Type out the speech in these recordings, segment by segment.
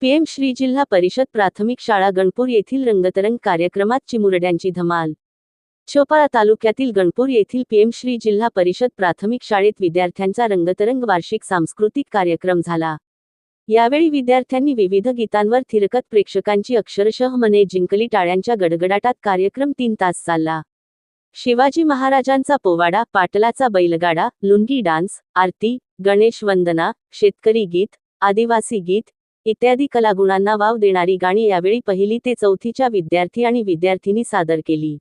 PM Shri जिल्हा परिषद प्राथमिक शाळा गणपूर येथील रंगतरंग कार्यक्रमात चिमुरड्यांची धमाल. चोपाळा तालुक्यातील गणपूर येथील पीएम श्री जिल्हा परिषद प्राथमिक शाळेत विद्यार्थ्यांचा रंगतरंग वार्षिक सांस्कृतिक कार्यक्रम झाला. यावेळी विद्यार्थ्यांनी विविध गीतांवर थिरकत प्रेक्षकांची अक्षरशः मने जिंकली टाळ्यांच्या गडगडाटात कार्यक्रम तीन तास चालला. शिवाजी महाराजांचा पोवाडा पाटलाचा बैलगाडा लुंगी डान्स आरती गणेश वंदना शेतकरी गीत आदिवासी गीत इत्यादी कलागुणांना वाव देणारी गाणी यावेळी पहिली ते चौथीच्या विद्यार्थी आणि विद्यार्थिनी सादर केली.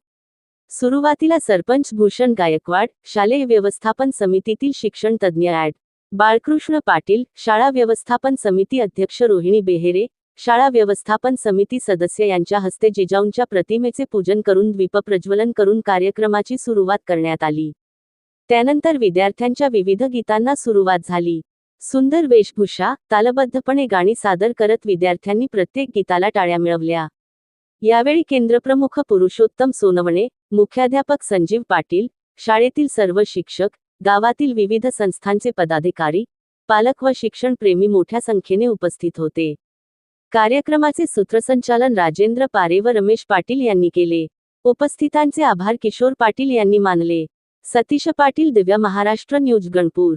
सुरुवातीला सरपंच भूषण गायकवाड शालेय व्यवस्थापन समितीतील शिक्षण तज्ज्ञ ॲड. बाळकृष्ण पाटील शाळा व्यवस्थापन समिती अध्यक्ष रोहिणी बेहेरे शाळा व्यवस्थापन समिती सदस्य यांच्या हस्ते जिजाऊंच्या प्रतिमेचे पूजन करून द्वीपप्रज्वलन करून कार्यक्रमाची सुरुवात करण्यात आली. त्यानंतर विद्यार्थ्यांच्या विविध गीतांना सुरुवात झाली. सुंदर वेशभूषा तालबद्धपणे गाणी सादर करत विद्यार्थ्यांनी प्रत्येक गीताला टाळ्या मिळवल्या. यावेळी केंद्रप्रमुख पुरुषोत्तम सोनवणे मुख्याध्यापक संजीव पाटील शाळेतील सर्व शिक्षक गावातील विविध संस्थांचे पदाधिकारी पालक व शिक्षणप्रेमी मोठ्या संख्येने उपस्थित होते. कार्यक्रमाचे सूत्रसंचालन राजेंद्र पारे व रमेश पाटील यांनी केले. उपस्थितांचे आभार किशोर पाटील यांनी मानले. सतीश पाटील दिव्या महाराष्ट्र न्यूज गणपूर.